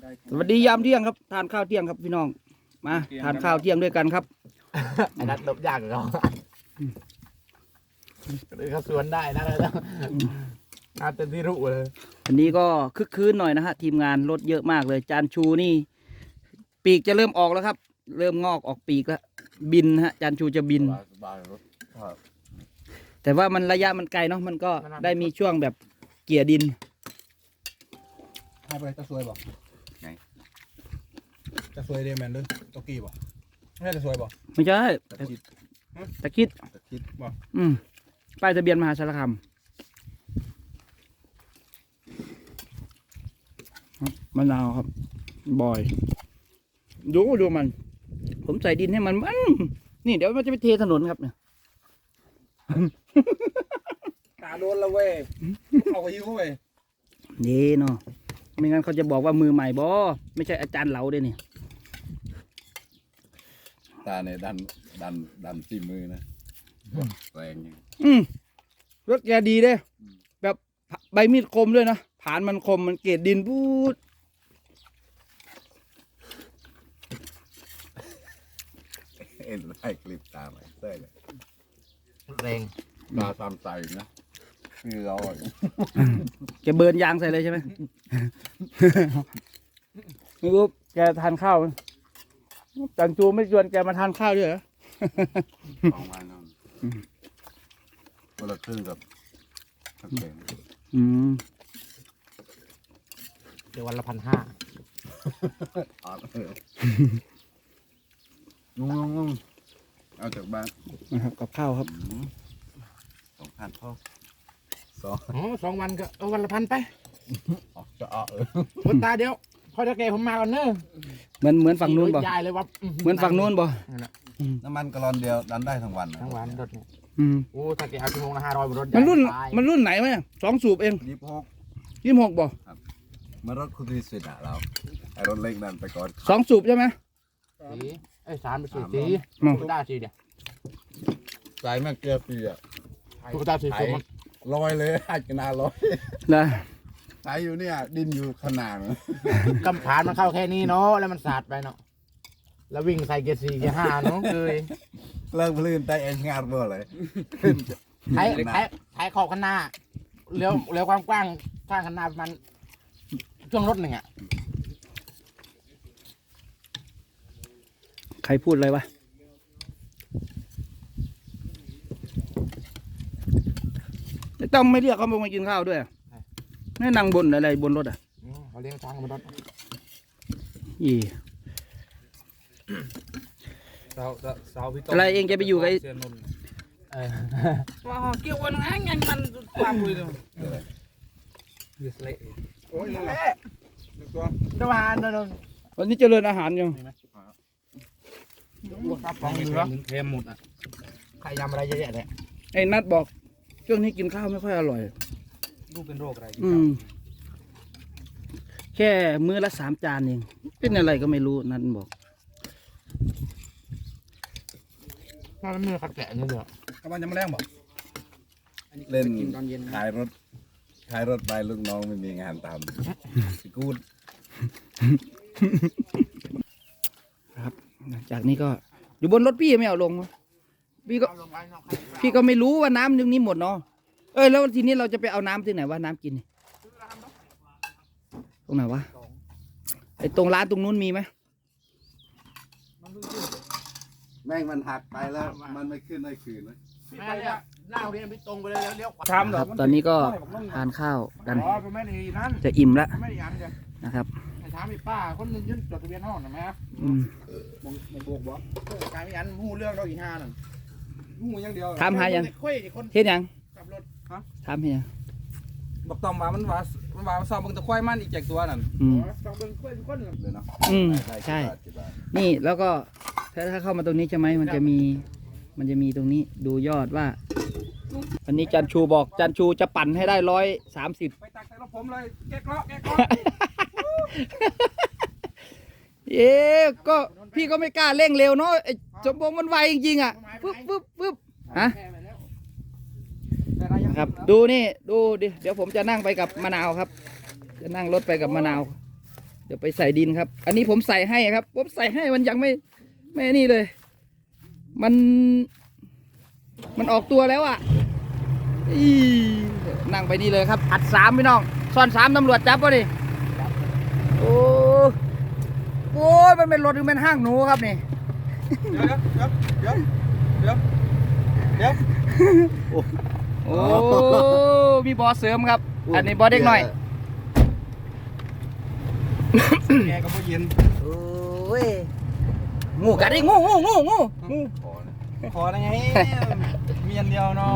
ได้สวัสดียามเที่ยงครับทานข้าวเที่ยงครับพี่น้อง มาทานข้าวเที่ยงด้วยกันครับไอ้นัดลบยากกว่าเขาหรือเขาสวนได้นะเลยนะน่าเต็มที่รู้เลย อันนี้ก็คึกคืนหน่อยนะฮะทีมงานรถเยอะมากเลย จานชูนี่ ปีกจะเริ่มออกแล้วครับ เริ่มงอกออกปีกแล้วบินนะฮะจานชูจะบินสบายรถแต่ว่ามันระยะมันไกลเนาะมันก็ได้มีช่วงแบบเกี่ยดินให้ไปจะสวยบ่ ไหนจะสวยเดแมนเด้อตกี้บ่ไม่ใช่จะสวยบ่ไม่ใช่ตะคิดตะคิดตะคิดอืมป้ายทะเบียนมหาสารคามมะนาวครับบอย ดูดูมัน ผมใส่ดินให้มันมัน นี่เดี๋ยวมันจะไปเทถนนครับเนี่ยตาโดนแล้วเว้ยเอาไปยิ้วเว้ยนี่เนาะ ไม่งั้นเขาจะบอกว่ามือใหม่บอไม่ใช่อาจารย์เหลาเด้เนี่ยตาเนี่ยดันดันดันที่มือนะแรงอยู่อืมรถแกดีเด้ แบบใบมีดคมด้วยนะผานมันคมมันเกล็ดดินพูดเอ็นไล่คลิปตามไปเต้ยเลยแรง ตาตามใจนะ คือเราอะแกเบิร์นยางใส่เลยใช่ไหม ไม่รู้แกทานข้าวไหมจันจูไม่ชวนแกมาทานข้าวด้วยเหรอ สองวันนั่นคนละครึ่งกับกับเก่งอืมเดี๋ยววันละพันห้าอ่อนเออนุ่งนุ่งนุ่งเอาจากบ้านนะครับกับข้าวครับ อืมสองพันพ่อ สองอ๋อสองวันก็เอาวันละพันไปออกจะเอาเออคนตาเดียวคอยตะเกผมมาก่อนเนอะเหมือนเหมือนฝั่งนู้นบ่ยายเลยว่าเหมือนฝั่งนู้นบ่น้ำมันกะลอนเดียวดันได้ทั้งวันนะทั้งวันรถเนี่ยอืมโอ้ถ้าแกเอาชั่วโมงละห้าร้อยบนรถมันรุ่นตายมันรุ่นไหนไหมสองสูบเองยี่สิบหกยี่สิบหกบ่มันรถคุณดีสุดอะเราไอ้รถเล็กนั่นไปก่อนสองสูบใช่ไหมสีเอ้ยสามไปสี่สามสีเนอะตุ๊กตาสีเดียวใส่แม่เกลือปีอะตุ๊กตาสีส้ม ลอยเลยอาจจะนาลอยนะใส่อยู่เนี่ย ดินอยู่ขนาดนั้นกำผานมันเข้าแค่นี้เนาะแล้วมันสาดไปเนาะแล้ววิ่งใส่เกียร์สี่เกียร์ห้าเนาะเคยเลิกพลื่นได้เองงานเมื่อเลยใช้ใช้ใช้ขอบข้างหน้าเลี้ยวเลี้ยวความกว้างข้างข้างหน้าประมาณช่วงรถหนึ่งอะ ใครพูดอะไรวะ ไม่ต้องไม่เรียกเขามากินข้าวด้วยนี่นั่งบนอะไรบนรถอะอืมเขาเลี้ยงช้างบนรถอีสาวสาวพี่ต้อะไรเองจะไปอยู่กับไอ้เซียนนนท์เออว้าเกี่ยวกันงั้นงั้นมันความคุยเลยยูสเละโอ้ยนั่นแหละตัวระหว่างนนวันนี้เจริญอาหารยังครับฟต้อองงเหเหลืลืออเทมหมดอะใครยำอะไรเยอะแยะเนี่ยไอ้นัดบอก ช่วงนี้กินข้าวไม่ค่อยอร่อย ลูกเป็นโรคอะไรอืม แค่มื้อละสามจานเอง เป็นอะไรก็ไม่รู้นัดบอกถ้าไม่มีขัดแกะนี่เดียวกำลังจะมาแรงบ่เล่นกินตอนเย็นนะขายรถขายรถไปลูกน้องไม่มีงานทำสกูดจากนี้ก็อยู่บนรถพี่ไม่เอาลงวะ พี่ก็พี่ก็ไม่รู้ว่าน้ำตรงนี้หมดเนาะเอ้ยแล้วทีนี้เราจะไปเอาน้ำที่ไหนวะน้ำกินนี่ตรงไหนวะไอ้ตรงร้านตรงนู้นมีไหมแม่งมันหักไปแล้ว มันไม่ขึ้นได้คืนเลยแม่เนี่ยหน้าโรงเรียนไปตรงไปเลยแล้วเลี้ยวขวาทำเหรคอรับตอนนี้ก็ทานข้าวกัน อ๋อไปไม่ได้นั่นจะอิ่มละไม่ได้ยันจ้ะนะครับไปถามไอ้ป้าคนนึงยื่นจดทะเบียนห้องหน่อยไหมครับอืมมองมองบวกบ่เออการไม่ยันหูเรื่องเราอีห้านั่น หูอย่างเดียวถามหายังค่อยคนเฮ็ดยังขับรถถามเฮ็ดยังบอกตอมว่ามันว่ามันว่าซ้อมเบิ่งตะควายมันอีกแจกตัวนั่นอืมต้องเป็นค่อยคนหนึ่งเลยเนาะอืมได้ใช่กี่บาทกี่บาทนี่แล้วก็ถ้าถ้าเข้ามาตรงนี้ใช่ไหมมันจะมี มันจะมีตรงนี้ดูยอดว่าวันนี้จันชูบอกจันชูจะปั่นให้ได้ร้อยสามสิบไปตักใส่รถผมเลยแกะเกาะแกะเกาะเอ๊ะก็พี่ก็ไม่กล้าเร่งเร็วเนาะไอ้ สมพงษ์มันไวจริงๆอะปึ๊บปึ๊บปึ๊บฮะแต่ละอย่างครับ ดูนี่ดูดิเดี๋ยวผมจะนั่งไปกับมะนาวครับ จะนั่งรถไปกับมะนาว เดี๋ยวไปใส่ดินครับ อันนี้ผมใส่ให้ครับ ผมใส่ให้มันยังไม่ไม่นี่เลย มัน มันออกตัวแล้วอะอีนั่งไปนี่เลยครับ อัดสามพี่น้องซ่อนสามตำรวจจับวะดิโอ้โอ้ยมันเป็นรถหรือเป็นห้างหนูครับนี่ เดี๋ยวเดี๋ยวเดี๋ยวเดี๋ยวโอ้มีบอสเสริมครับ อันนี้บอสเด็กหน่อยแกก็ไม่เย็นโอ้ยงูกัดไดิงูงูงูงูงูขอได้ไงเมียนเดียวเนาะ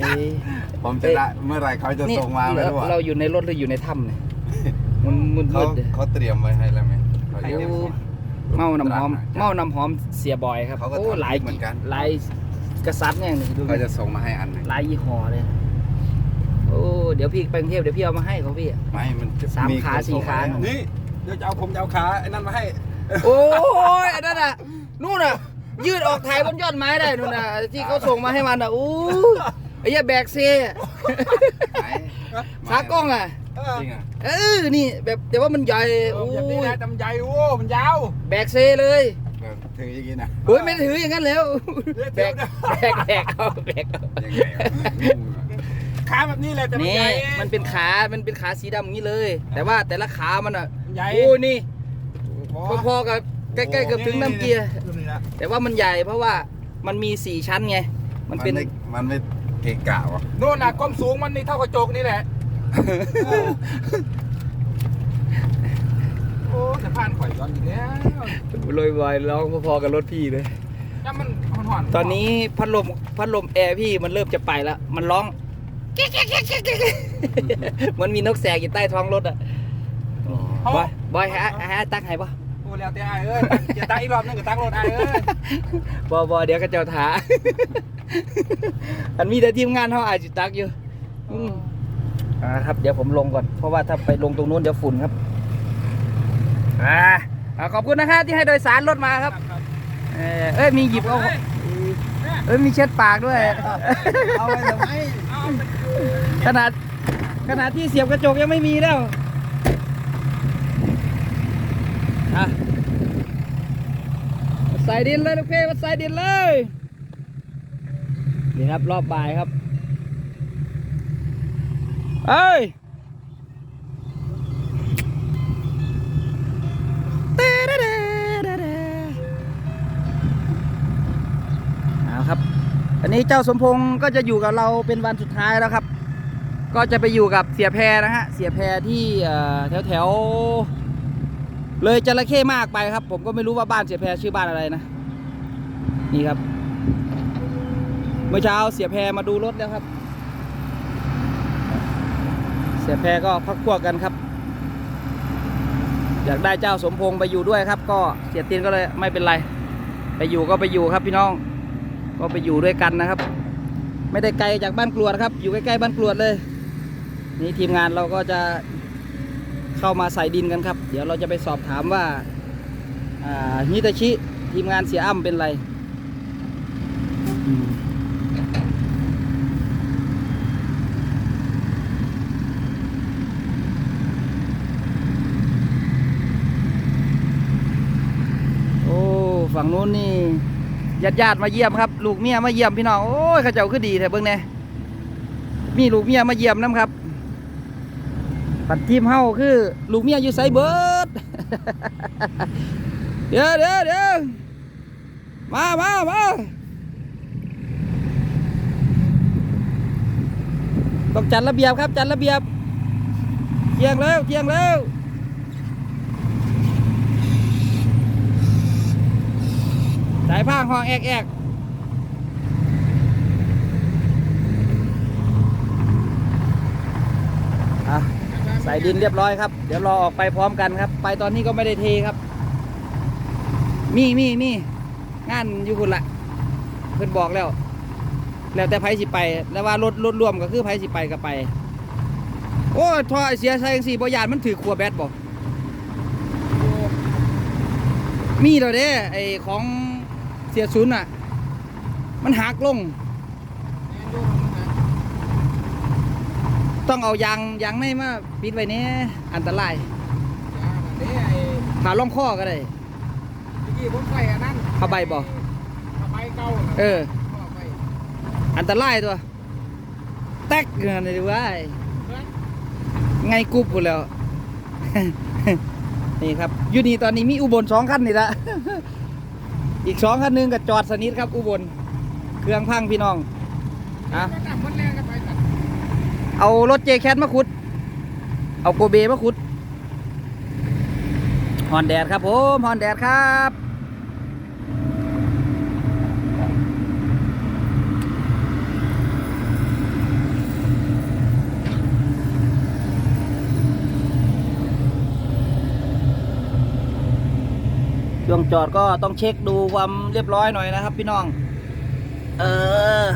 เอ้ยผมจะได้เมื่อไรเขาจะส่งมาไม่เรารู้อะเราอยู่ในรถหรืออยู่ในถ้ำเนี่ยมันมึนเขาเขาเตรียมไว้ให้แล้วไหมเขาเตรียม เมาน้ำหอม เมาน้ำหอมเสียบอยครับเขาก็โอ้ทำหลายเหมือนกัน หลายกษัตริย์เนี่ยนี่ดูเขาจะส่งมาให้อันหนึ่งหลายยี่ห้อเลยโอ้เดี๋ยวพี่ไปกรุงเทพเดี๋ยวพี่เอามาให้เขาพี่ไม่มันจะสามขาคนสี่ขาส่งมให้ นี่เดี๋ยวจะเอาผมจะเอาขาไอ้นั่นมาให้ โอ้ยอันนั้นน่ะนู่นน่ะ ยืดออกถ่ายบนยอดไม้ได้นู่นน่ะที่เขาส่งมาให้มันอะอู้ไอ้เหี้ยแบกเซ่อะไหน ขากล้องอะเออ จริงอะเออ นี่แบบแต่ว่ามันใหญ่โอ้โอ้ยแบบนี้ยนะจำใจโอ้มันยาวแบกเซเลยแบบถึงอย่างนี้นะโอ้ยไม่ถืออย่างนั้นแล้วแบเดี๋ยวกเดี๋ยวแบกแบกเอาแบกเอายังไงอะงงอะขาแบบนี้แหละแต่มันนี่ใหญ่มันเป็นขา มันเป็นขาสีดำอย่างนี้เลย แต่ว่าแต่ละขามันอะมันใหญ่โอ้ยนี่พอพอๆกับใกล้ๆกับถึงน้ำเกียร์นี่นะแต่ว่ามันใหญ่เพราะว่ามันมีสี่ชั้นไง มันเป็น ไม่มันไม่เกะกะวะ โน่นน่ะความสูงมันนี่เท่ากระจกนี่แหละ โอ้จะผ่านข่อยย้อนอีกแล้วลอยบอยร้องพอๆกับรถพี่เลยแล้วมันหอนๆตอนนี้พัดลมพัดลมแอร์พี่มันเริ่มจะไปแล้ว มันร้องแก๊กแก๊กแก๊กแก๊กแก๊กมันมีนกแสกอยู่ใต้ท้องรถอะเขาบอยบอยหาหาตักให้ปะโอ้แล้วแต่ไอ้เอ้ยจะตั้งอีกรอบนึงก็ตั้งรถไอ้เอ้ยบอบอเดี๋ยวก็เจ้าถาอันมีแต่ทีมงานเขาอาจจะตักอยู่อืม อ่าครับเดี๋ยวผมลงก่อนเพราะว่าถ้าไปลงตรงนู้นเดี๋ยวฝุ่นครับอ่าอ่าขอบคุณนะครับที่ให้โดยสารรถมาครับ เออเอ้ยมีหยิบเอาเอ้ยมีเช็ดปากด้วยเอาไปทำไมขนาดขนาดที่เสียบกระจกยังไม่มีแล้วอะมาใส่ดินเลยลูกเพ่มาใส่ดินเลยนี่ครับรอบบ่ายครับ เอ้ยอาครับ อันนี้เจ้าสมพงศ์ก็จะอยู่กับเราเป็นวันสุดท้ายแล้วครับ ก็จะไปอยู่กับเสียแพรนะฮะ เสียแพรที่แถวแถวๆเลยจระเข้มากไปครับ ผมก็ไม่รู้ว่าบ้านเสียแพรชื่อบ้านอะไรนะ นี่ครับ เมื่อเช้าเสียแพรมาดูรถแล้วครับ สียแพรก็พักพวกกันครับ อยากได้เจ้าสมพงษ์ไปอยู่ด้วยครับ ก็เสียตีนก็เลยไม่เป็นไร ไปอยู่ก็ไปอยู่ครับพี่น้อง ก็ไปอยู่ด้วยกันนะครับ ไม่ได้ไกลจากบ้านกรวดครับ อยู่ใกล้ๆบ้านกรวดเลย นี่ทีมงานเราก็จะเข้ามาใส่ดินกันครับ เดี๋ยวเราจะไปสอบถามว่าฮิตาชิทีมงานเสียอ้ำเป็นไรอืมโอ้ฝั่งนู้นนี่ ญาติญาติมาเยี่ยมครับ ลูกเมียมาเยี่ยมพี่น้องโอ้ยเขาเจ้าคือดีแท้เบิ่งแน่มีลูกเมียมาเยี่ยมน้ำครับปัดทีมเฮาคือ ลูกเมียอยู่ไสเบิร์ดเดี๋ยวเดี๋ยวเดี๋ยวมามามาต้องจัดระเบียบครับ จัดระเบียบเที่ยงแล้วเที่ยงแล้ว สายพางห้องแอกแอกใส่ดินเรียบร้อยครับ เดี๋ยวรอออกไปพร้อมกันครับ ไปตอนนี้ก็ไม่ได้เทครับ มีมีมีงานอยู่คุณละเพิ่อนบอกแล้ว แล้วแต่ไผสิไป แล้วว่ารถรถรวมก็คือไผสิไปก็ไป โอ้ยท่อเสียใส่จังสี่บ่ยานมันถือขัวแบตบ่มีแล้วเด้ไอ้ของ สียศูนย์อะ มันหักลง ต้องเอายางยางในมาปิดไว้เนี่ยอันตรายเด้ไอ้ขาล่องข้อก็ได้เมื่อกี้ผมไปอันนั้นผ้าใบบ่ผ้าใบเก่าน่ะเออผ้าใบอันตรายตัว แตกเงินเลยเว้ยไงกุบกูแล้ว นี่ครับอยู่นี่ตอนนี้มีอุบลสองคันนี่ละ อีกสองคันหนึงก็จอดสนิทครับอุบล เครื่องพังพี่น้องอะเอารถเจแคทมาขุด เอาโกเบมาขุดฮอนแดดครับผมฮอนแดดครับ ช่วงจอดก็ต้องเช็คดูความเรียบร้อยหน่อยนะครับ พี่น้อง เออ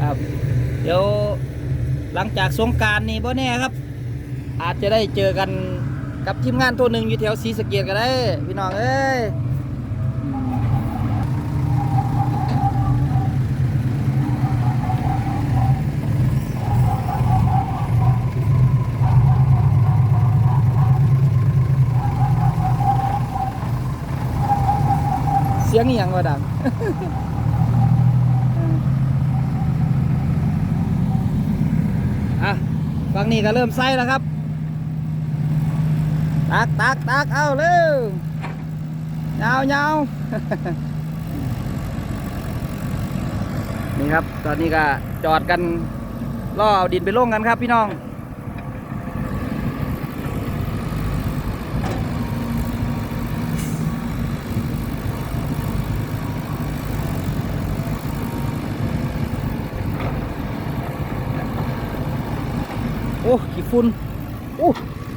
ครับ เดี๋ยวหลังจากสงการนี่บ่แน่ครับ อาจจะได้เจอกันกับทีมงานตัวหนึ่งอยู่แถวศรีสะเกียดก็ได้ พี่น้องเอ้ย สียงอหย่างว่าดังอะฝั่งนี้ก็เริ่มไส้แล้วครับ ตักตักตักเอาเร็วยาวยาวนี่ครับ ตอนนี้ก็จอดกันล่อเอาดินไปลงกันครับพี่น้อง ฝุ่นโอ้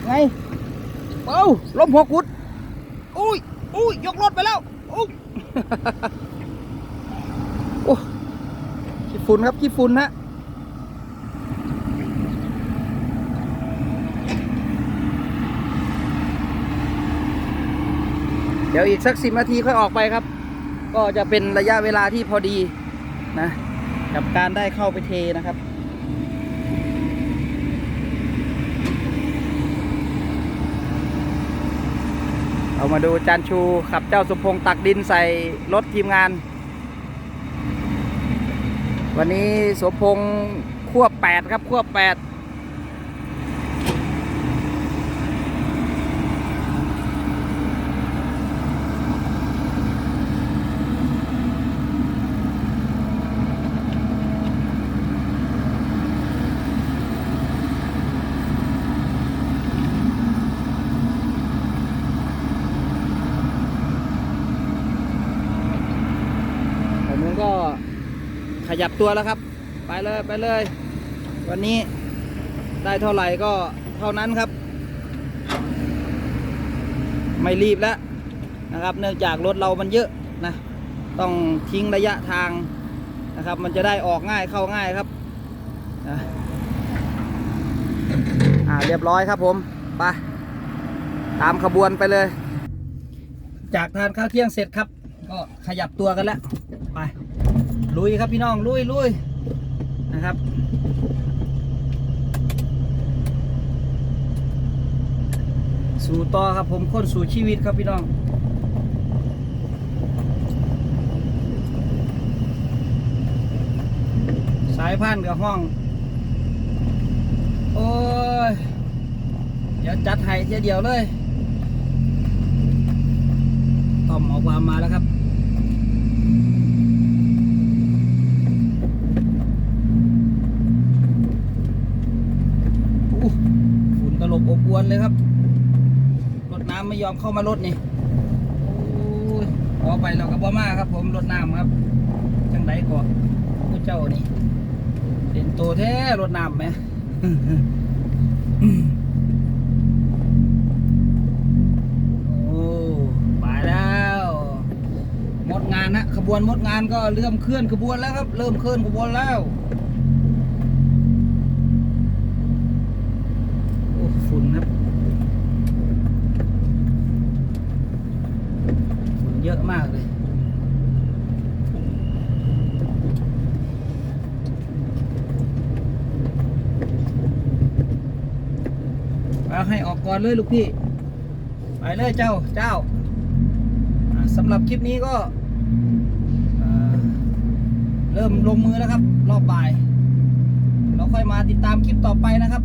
ไงเอ้าล้มหัวกุดอุ้ยอุ้ยยกรถไปแล้วโอ้โอ้ขี้ฝุ่นครับขี้ฝุ่นฮะเดี๋ยวอีกสักสิบนาทีค่อยออกไปครับ ก็จะเป็นระยะเวลาที่พอดีนะ กับการได้เข้าไปเทนะครับ เอามาดูจานชูขับเจ้าสมพงษ์ตักดินใส่รถทีมงาน วันนี้สมพงษ์ควบแปดครับควบแปดผมนั้นก็ ขยับตัวแล้วครับ ไปเลยไปเลย วันนี้ได้เท่าไหร่ก็เท่านั้นครับ ไม่รีบแล้วนะครับ เนื่องจากรถเรามันเยอะนะ ต้องทิ้งระยะทางนะครับ มันจะได้ออกง่ายเข้าง่ายครับอ่าเรียบร้อยครับผมไปตามขบวนไปเลย จากทานข้าวเที่ยงเสร็จครับ ก็ขยับตัวกันแล้ว ไป ลุยครับพี่น้องลุยลุยนะครับ สู่ต่อครับผมคนสู่ชีวิตครับพี่น้องสายพันกับห้อง โอ้ย เดี๋ยวจัดให้เทียเดียวเลยต้อมออกความมาแล้วครับ อู้ฝุ่นตลบอบอ วนเลยครับรถน้ำไม่ยอมเข้ามารถนี่โอ้ยขอไปเรากับบ่มาครับ ผมรถน้ำครับจังไดก่อนผู้เจ้านี่เด่นโตแท้รถน้ำไหมโอ้ไปแล้วหมดงานนะขบวนหมดงานก็เริ่มเคลื่อนขบวนแล้วครับ เริ่มเคลื่อนขบวนแล้ว โอ้ฝุ่นครับฝุ่นเยอะมากเลย เอาให้ออ ก่อนเลยลูกพี่ ไปเลยเจ้าเจ้าสำหรับคลิปนี้ก็เริ่มลงมือแล้วครับ รอบบ่าย เราค่อยมาติดตามคลิปต่อไปนะครับ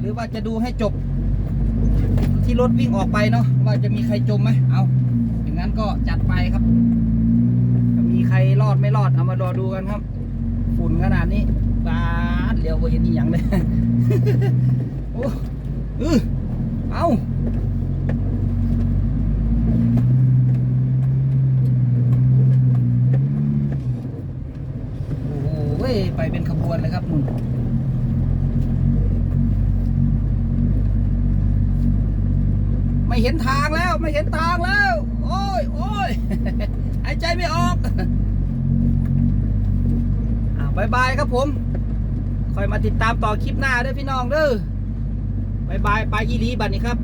หรือว่าจะดูให้จบ ที่รถวิ่งออกไปเนาะว่าจะมีใครจมไหมเอาอย่างนั้นก็จัดไปครับ จะมีใครรอดไม่รอดเอามารอดูกันครับ ฝุ่นขนาดนี้บาดเลี้ยวไปเห็นอีหยังเลยโอ้เออ เอาโอ้โหเว้ยไปเป็นขบวนเลยครับนุ่นไม่เห็นทางแล้วไม่เห็นทางแล้ว โอ้ยโอ้ยหายใจไม่ออกอ่าบายบายครับผมคอยมาติดตามต่อคลิปหน้าด้วยพี่น้องเด้อ บายบายไปยีรีบัดนี้ครับ